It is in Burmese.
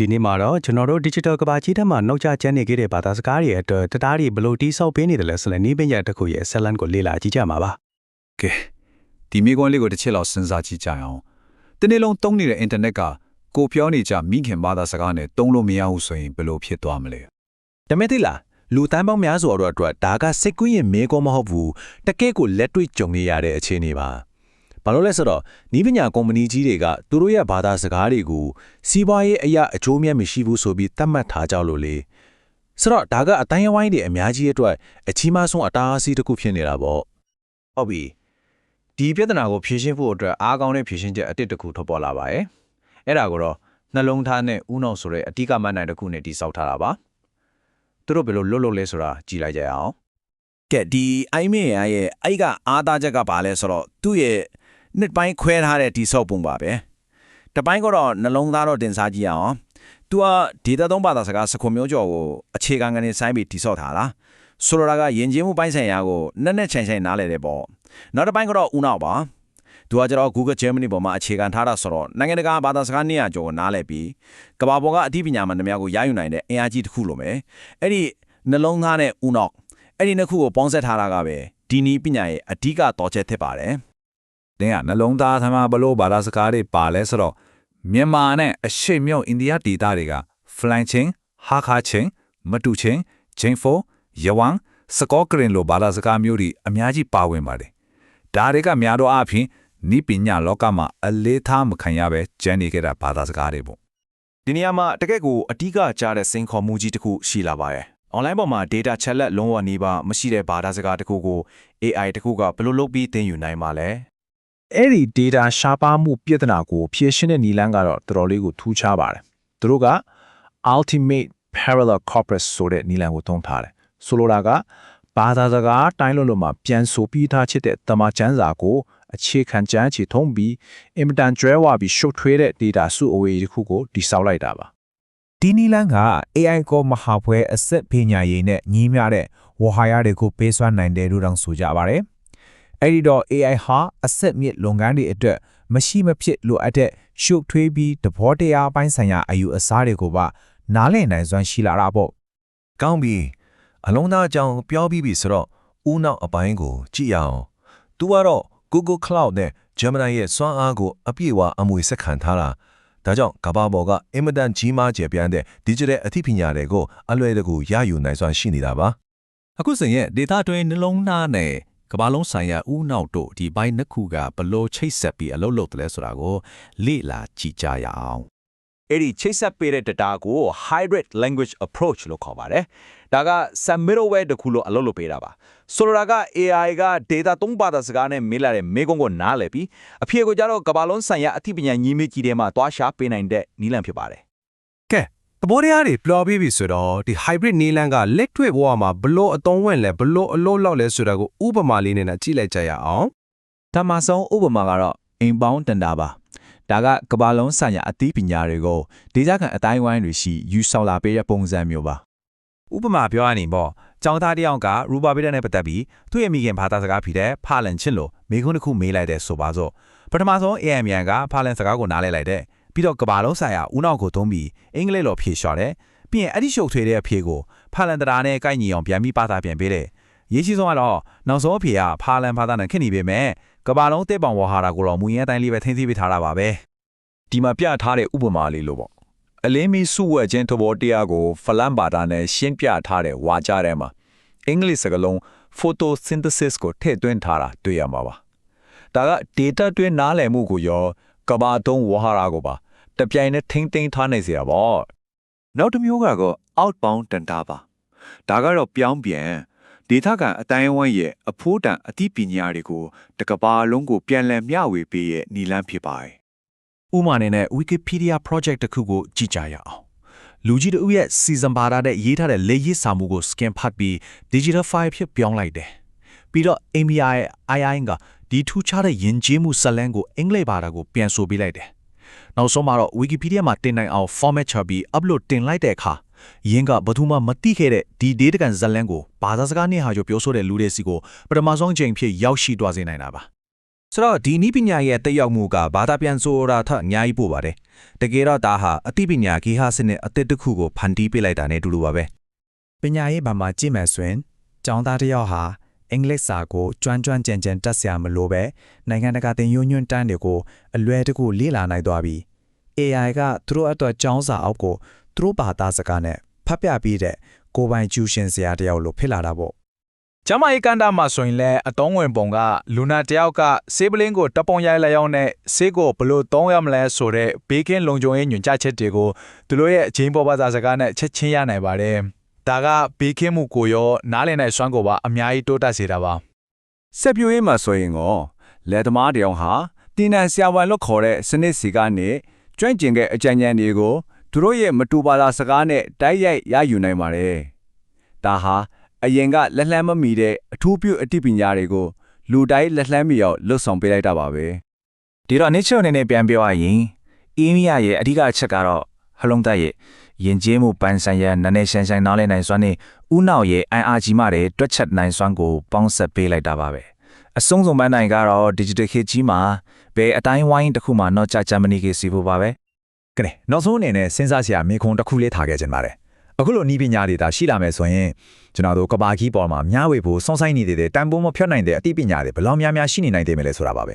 ဒီနေ့မှာတော့ကျွန်တော်တို့ digital ကဘာကြီးထဲမှာနှုတ်ချချမ်းနေခဲ့တဲ့ဘာသာစကားတွေအတွက်တသားတွေဘယ်လိုတိဆောက်ပေးနေတယ်လဲဆိုတဲ့နည်းပညာတစ်ခုရဲ့ဆက်လန်ကိုလေ့လာကြည့်ကြမှာပါကဲဒီမိကွန်းလေးကိုတစ်ချက်လောက်စဉ်းစားကြည့်ကြအောင်တနေ့လုံးတုံးနေတဲ့အင်တာနက်ကကိုပြောနေကြမိခင်ဘာသာစကားနဲ့တုံးလို့မရဘူးဆိုရင်ဘယ်လိုဖြစ်သွားမလဲဒါမဲ့သိလားလူတန်းပေါင်းများစွာတော့အတွက်ဒါကစိတ်ကူးရင်မဲကောမဟုတ်ဘူးတကယ့်ကိုလက်တွေ့ကြုံနေရတဲ့အခြေအနေပါ ဘာလို့လဲဆိုတော့နီးပညာကုမ္ပဏီကြီးတွေကသူတို့ရဲ့ဘာသာစကားတွေကိုစီးပွားရေးအရာအကျိုးမြတ်မရှိဘူးဆိုပြီးသတ်မှတ်ထားကြလို့လေဆိုတော့ဒါကအတိုင်းအဝိုင်းတွေအများကြီးအတွက်အကြီးမားဆုံးအတားအဆီးတစ်ခုဖြစ်နေတာပေါ့ဟုတ်ပြီဒီပြဿနာကိုဖြေရှင်းဖို့အတွက်အားကောင်းတဲ့ဖြေရှင်းချက်အတစ်တစ်ခုထွက်ပေါ်လာပါရဲ့အဲ့ဒါကိုတော့နှလုံးသားနဲ့ဥနောက်ဆိုတဲ့အဓိကမတ်နိုင်တစ်ခုနဲ့တိစောက်ထားတာပါသူတို့ဘယ်လိုလွတ်လွတ်လဲဆိုတာကြည်လိုက်ကြရအောင်ကဲဒီအိုင်မေရရဲ့အဲ့ကအားသားချက်ကဘာလဲဆိုတော့သူ့ရဲ့ နှစ်ပိုင်းခွဲထားတဲ့ဒီဆော့ပုံပါပဲတပိုင်းကတော့နှလုံးသားတော့တင်စားကြည့်ရအောင်သူကဒေတာသုံးဘာသာစကားစခွန်မျိုးကျော်ကိုအခြေခံကနေစိုင်းပြီးတိဆော့ထားတာဆိုလိုတာကယဉ်ကျေးမှုပိုင်းဆိုင်ရာကိုနက်နက်ချင်ချင်နားလည်တယ်ပေါ့နောက်တစ်ပိုင်းကတော့ဦးနောက်ပါသူကကျတော့ Google Germany ပေါ်မှာအခြေခံထားတာဆိုတော့နိုင်ငံတကာဘာသာစကား200ကျော်ကိုနားလည်ပြီးကမ္ဘာပေါ်ကအသိပညာမှန်သမျှကိုရယူနိုင်တဲ့အင်အားကြီးတစ်ခုလိုပဲအဲ့ဒီနှလုံးသားနဲ့ဦးနောက်အဲ့ဒီနှစ်ခုကိုပေါင်းစပ်ထားတာကပဲဒီနီးပညာရဲ့အဓိကတော်ချက်ဖြစ်ပါတယ် တင်းကနှလုံးသားသမားဘလို့ဘာသာစကားတွေပါလဲဆိုတော့မြန်မာနဲ့အရှိမြောက်အိန္ဒိယဒေသတွေက flying chain ဟာခါချင်းမတူချင်း chain for ယဝမ်စကောကရင်လိုဘာသာစကားမျိုးတွေအများကြီးပါဝင်ပါတယ်ဒါတွေကများတော့အဖြစ်နိပညာလောကမှာအလေးထားမခံရပဲကျန်နေကြတာဘာသာစကားတွေပေါ့ဒီနေရာမှာတကယ့်ကိုအဓိကကြားတဲ့စိန်ခေါ်မှုကြီးတစ်ခုရှိလာပါရဲ့။ online ပေါ်မှာ data ချက်လက်လုံးဝနေပါမရှိတဲ့ဘာသာစကားတစ်ခုကို AI တစ်ခုကဘယ်လိုလုပ်ပြီးသင်ယူနိုင်မှာလဲ အဲ့ဒီ data ရှားပါမှုပြဿနာကိုဖြေရှင်းတဲ့နည်းလမ်းကတော့တော်တော်လေးကိုထူးခြားပါတယ်သူတို့က ultimate parallel corpus ဆိုတဲ့နည်းလမ်းကိုသုံးထားတယ်ဆိုလိုတာကဘာသာစကားတိုင်းလို့လို့မှာပြန်ဆိုပြီးသားချစ်တဲ့တမချန်းစာကိုအခြေခံကြမ်းချီထုံးပြီးအင်မတန်ကျွဲဝပြီးရှုပ်ထွေးတဲ့ data စုအဝေးတစ်ခုကိုတိစောက်လိုက်တာပါဒီနီလန်က AI ကိုမဟာဖွဲအဆက်ပညာရေးနဲ့ညီးမြတဲ့ဝဟာရတွေကိုပေးစွမ်းနိုင်တယ်လို့တောင်ဆိုကြပါဗျ။ အဲ့ဒီတော့ AI ဟာအဆက်မြစ်လုပ်ငန်းတွေအတွက်မရှိမဖြစ်လိုအပ်တဲ့ရှုပ်ထွေးပြီးသဘောတရားပိုင်းဆိုင်ရာအယူအဆတွေကိုပါနားလည်နိုင်စွမ်းရှိလာတာပေါ့ကောင်းပြီအလုံးသားအကြောင်းပြောပြီးပြီဆိုတော့ဦးနောက်အပိုင်းကိုကြည့်ရအောင်။ तू ကတော့ Google Cloud နဲ့ Gemini ရဲ့စွမ်းအားကိုအပြည့်အဝအမွေဆက်ခံထားတာ။ဒါကြောင့်ကမ္ဘာပေါ်ကအင်မတန်ကြီးမားကျယ်ပြန့်တဲ့ digital အသိပညာတွေကိုအလွယ်တကူရယူနိုင်စွမ်းရှိနေတာပါ။အခုဆိုရင် data တွင်နှလုံးသားနဲ့ ကမ္ဘာလုံးဆိုင်ရာဥနောက်တို့ဒီဘိုင်းနှစ်ခုကဘလို့ချိတ်ဆက်ပြီးအလုပ်လုပ်တယ်လဲဆိုတာကိုလေ့လာကြည့်ကြရအောင်အဲ့ဒီချိတ်ဆက်ပေးတဲ့ data ကို hybrid language approach လို့ခေါ်ပါတယ်။ဒါက some middleware တစ်ခုလို့အလုပ်လုပ်ပေးတာပါ။ဆိုလိုတာက AI က data သုံးပါတာစကားနဲ့မေးလာတဲ့မေးခွန်းကိုနားလည်ပြီးအဖြေကိုကြတော့ကမ္ဘာလုံးဆိုင်ရာအသိပညာညီးမေးကြီးထဲမှာသွားရှာပေးနိုင်တဲ့နည်းလမ်းဖြစ်ပါတယ်ကဲ သဘောတရားတွေပလော်ပြီးပြီဆိုတော့ဒီ hybrid နီလန်ကလက်တွေ့ဘဝမှာဘလို့အသုံးဝင်လဲဘလို့အလို့လောက်လဲဆိုတာကိုဥပမာလေးနဲ့ကြည့်လိုက်ကြရအောင်။ဒါမှဆုံးဥပမာကတော့အိမ်ပေါင်းတန်တာပါ။ဒါကကမ္ဘာလုံးဆိုင်ရာအသိပညာတွေကိုဒေသခံအတိုင်းဝိုင်းတွေရှိယူဆောင်လာပေးတဲ့ပုံစံမျိုးပါ။ဥပမာပြောရရင်ပေါ့ចောင်းသားတစ်ယောက်ကရူပါဗီတာနဲ့ပတ်သက်ပြီးသူ့ရဲ့မိခင်ဘာသာစကားဖြစ်တဲ့ဖာလန်ချစ်လို့မိခွန်းတစ်ခုမေးလိုက်တဲ့ဆိုပါစို့ပထမဆုံး AM မြန်ကဖာလန်စကားကိုနားလဲလိုက်တဲ့ ပြီးတော့ကဘာလုံးဆိုင်ရာဦးနောက်ကိုသုံးပြီးအင်္ဂလိပ်လိုဖြေလျှော်တယ်ပြီးရင်အဲ့ဒီရှုပ်ထွေးတဲ့အဖြေကိုဖာလန်တရားနဲ့ကိုက်ညီအောင်ပြန်ပြီးပါတာပြန်ပေးတယ်ရေးရှိဆုံးကတော့နောက်ဆုံးအဖြေကဖာလန်ဘာသာနဲ့ခင်နေပေမဲ့ကဘာလုံးတစ်ပောင်ဝဟာတာကိုတော့မူရင်းအတိုင်းလေးပဲထင်းသိပေးထားတာပါပဲဒီမှာပြထားတဲ့ဥပမာလေးလို့ပေါ့အလင်းမီစုဝဲခြင်းသဘောတရားကိုဖလန်ဘာတာနဲ့ရှင်းပြထားတဲ့ဝါကြထဲမှာအင်္ဂလိပ်စကားလုံး photosynthesis ကိုထည့်သွင်းထားတာတွေ့ရမှာပါဒါက data တွင်းနားလည်မှုကိုရောကဘာတုံးဝဟာရကိုပါ တပြိုင်နဲ့ထိမ့်သိမ်းထားနိုင်စေတာပေါ့နောက်တစ်မျိုးကတော့ outbound data ပါဒါကတော့ပြောင်းပြန်ဒေတာကန်အတိုင်းအဝိုင်းရဲ့အဖိုးတန်အသိပညာတွေကိုတကဘာလုံးကိုပြန်လည်မျှဝေပေးရဲ့နီလန်းဖြစ်ပါတယ်ဥပမာနဲ့ Wikipedia project တစ်ခုကိုကြည့်ကြရအောင်လူကြီးတို့ရဲ့ season ဘာသာတဲ့ရေးထားတဲ့လေရေးစာမှုကို scan ဖတ်ပြီး digital file ဖြစ်ပြောင်းလိုက်တယ်ပြီးတော့ AMI ရဲ့ II ကဒီထူးခြားတဲ့ယဉ်ကျေးမှုဇာတ်လမ်းကိုအင်္ဂလိပ်ဘာသာကိုပြန်ဆိုပေးလိုက်တယ် နောက်ဆုံးမှာတော့ Wikipedia မှာတင်နိုင်အောင် format ချပြီး upload တင်လိုက်တဲ့အခါယင်းကဘယ်သူမှမသိခဲ့တဲ့ဒီ data ကန်ဇာတ်လမ်းကိုဘာသာစကားနဲ့ဟာကြောပြောဆိုတဲ့လူတွေစီကိုပထမဆုံးချိန်ဖြစ်ရောက်ရှိသွားစေနိုင်တာပါဆိုတော့ဒီနည်းပညာရဲ့တက်ရောက်မှုကဘာသာပြန်ဆိုတာထက်အများကြီးပို့ပါတယ်တကယ်တော့ဒါဟာအသိပညာဂေဟစနစ်အသစ်တစ်ခုကိုဖန်တီးပေးလိုက်တာနဲ့အတူတူပါပဲပညာရေးဘာမှာကြည့်မယ်ဆိုရင်ကျောင်းသားတစ်ယောက်ဟာ အင်္ဂလိပ်စာကိုကျွမ်းကျွမ်းကျင်ကျင်တက်ဆရာမလိုပဲနိုင်ငံတကာသင်ယူညွှန်းတန်းတွေကိုအလွယ်တကူလေ့လာနိုင်သွားပြီ AI ကသူတို့အတွက်ကျောင်းစာအောက်ကိုသူတို့ဘာသာစကားနဲ့ဖတ်ပြပြီးတဲ့ကိုယ်ပိုင်ကျူရှင်စရာတစ်ယောက်လိုဖြစ်လာတာပေါ့ကျမရေးကန်တာမှာဆိုရင်လည်းအတုံးဝင်ပုံကလူနာတယောက်ကဆေးပလင်းကိုတပ်ပုံရိုက်လိုက်အောင်နဲ့ဆေးကိုဘယ်လို့သုံးရမလဲဆိုတဲ့ဘေးကင်းလုံခြုံရေးညွှန်ကြားချက်တွေကိုသူတို့ရဲ့အချင်းပေါ်ဘာသာစကားနဲ့ချက်ချင်းရနိုင်ပါတယ်။ ဒါကဘေးကင်းမှုကိုရောနားလည်နိုင်စွမ်းကိုပါအများကြီးတိုးတက်စေတာပါဆက်ပြိုးရေးမှာဆိုရင်ကောလက်သမားတယောက်ဟာတင်းနန်ဆရာဝန်လို့ခေါ်တဲ့စနစ်စီကနေကျွမ်းကျင်တဲ့အကြံဉာဏ်တွေကိုသူတို့ရဲ့မတူပါလာစကားနဲ့တိုက်ရိုက်ရယူနိုင်ပါတယ်။ဒါဟာအရင်ကလက်လှမ်းမမီတဲ့အထူးပြုအသိပညာတွေကိုလူတိုင်းလက်လှမ်းမီအောင်လွတ်ဆောင်ပေးလိုက်တာပါပဲဒီတော့ nature အနေနဲ့ပြန်ပြောရရင် email ရဲ့အဓိကအချက်ကတော့ ဟလုံးတက်ရဲ့ယဉ်ကျေးမှုပန်းဆိုင်ရာနည်းနည်းရှင်းရှင်းနားလည်နိုင်စွမ်းနဲ့ဥနောက်ရဲ့ IRG မှတဲ့တွက်ချက်နိုင်စွမ်းကိုပေါင်းဆက်ပေးလိုက်တာပါပဲအဆုံးစုံပန်းနိုင်ကတော့ digital ခေတ်ကြီးမှာဘယ်အတိုင်းဝိုင်းတစ်ခုမှတော့ကြာ Germany ကစီဖို့ပါပဲကဲနောက်ဆုံးအနေနဲ့စဉ်းစားစရာမေခွန်းတစ်ခုလေးထားခဲ့ခြင်းပါတယ်အခုလိုနီးပညာတွေဒါရှိလာမယ်ဆိုရင်ကျွန်တော်တို့ကဘာကြီးပေါ်မှာမျှဝေဖို့စောင့်ဆိုင်နေတဲ့တန်ဖိုးမဖြတ်နိုင်တဲ့အသိပညာတွေဘယ်လောက်များများရှိနေနိုင်သေးမလဲဆိုတာပါပဲ